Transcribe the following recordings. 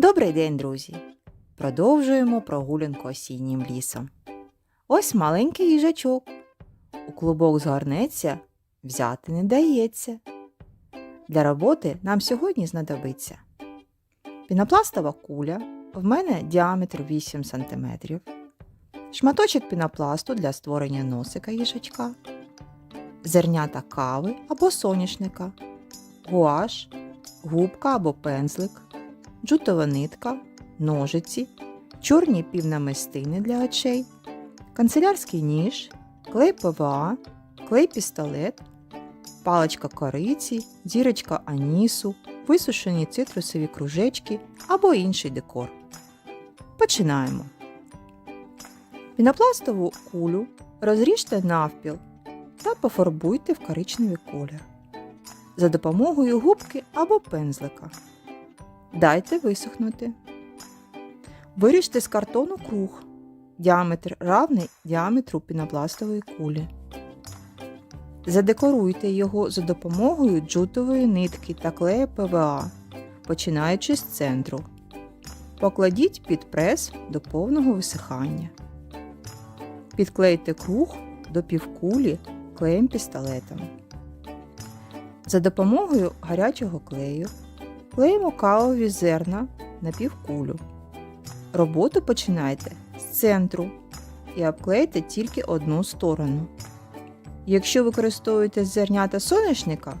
Добрий день, друзі! Продовжуємо прогулянку осіннім лісом. Ось маленький їжачок. У клубок згорнеться, взяти не дається. Для роботи нам сьогодні знадобиться пінопластова куля, в мене діаметр 8 см, шматочок пінопласту для створення носика їжачка, зернята кави або соняшника, гуаш, губка або пензлик, джутова нитка, ножиці, чорні півнамистини для очей, канцелярський ніж, клей ПВА, клей пістолет, паличка кориці, зірочка анісу, висушені цитрусові кружечки або інший декор. Починаємо. Пінопластову кулю розріжте навпіл та пофарбуйте в коричневий колір за допомогою губки або пензлика. Дайте висохнути. Виріжте з картону круг. Діаметр равний діаметру пінопластової кулі. Задекоруйте його за допомогою джутової нитки та клея ПВА, починаючи з центру. Покладіть під прес до повного висихання. Підклейте круг до півкулі клеєм пістолетом. За допомогою гарячого клею клеїмо кавові зерна на півкулю. Роботу починайте з центру і обклейте тільки одну сторону. Якщо використовуєте зернята соняшника,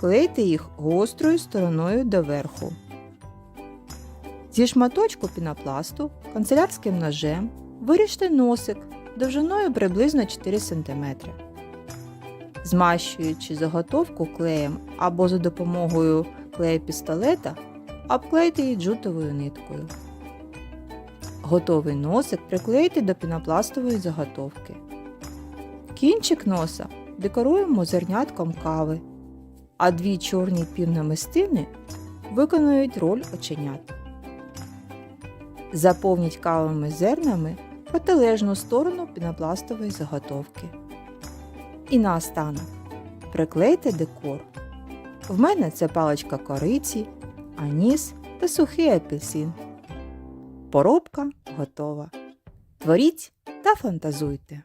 клейте їх гострою стороною доверху. Зі шматочку пінопласту канцелярським ножем виріжте носик довжиною приблизно 4 см. Змащуючи заготовку клеєм або за допомогою клею пістолета, обклейте її джутовою ниткою. Готовий носик приклейте до пінопластової заготовки. Кінчик носа декоруємо зернятком кави, а дві чорні півнамистини виконують роль оченят. Заповніть кавовими зернами протилежну сторону пінопластової заготовки. І наостанок приклейте декор. В мене це паличка кориці, аніс та сухий апельсин. Поробка готова. Творіть та фантазуйте.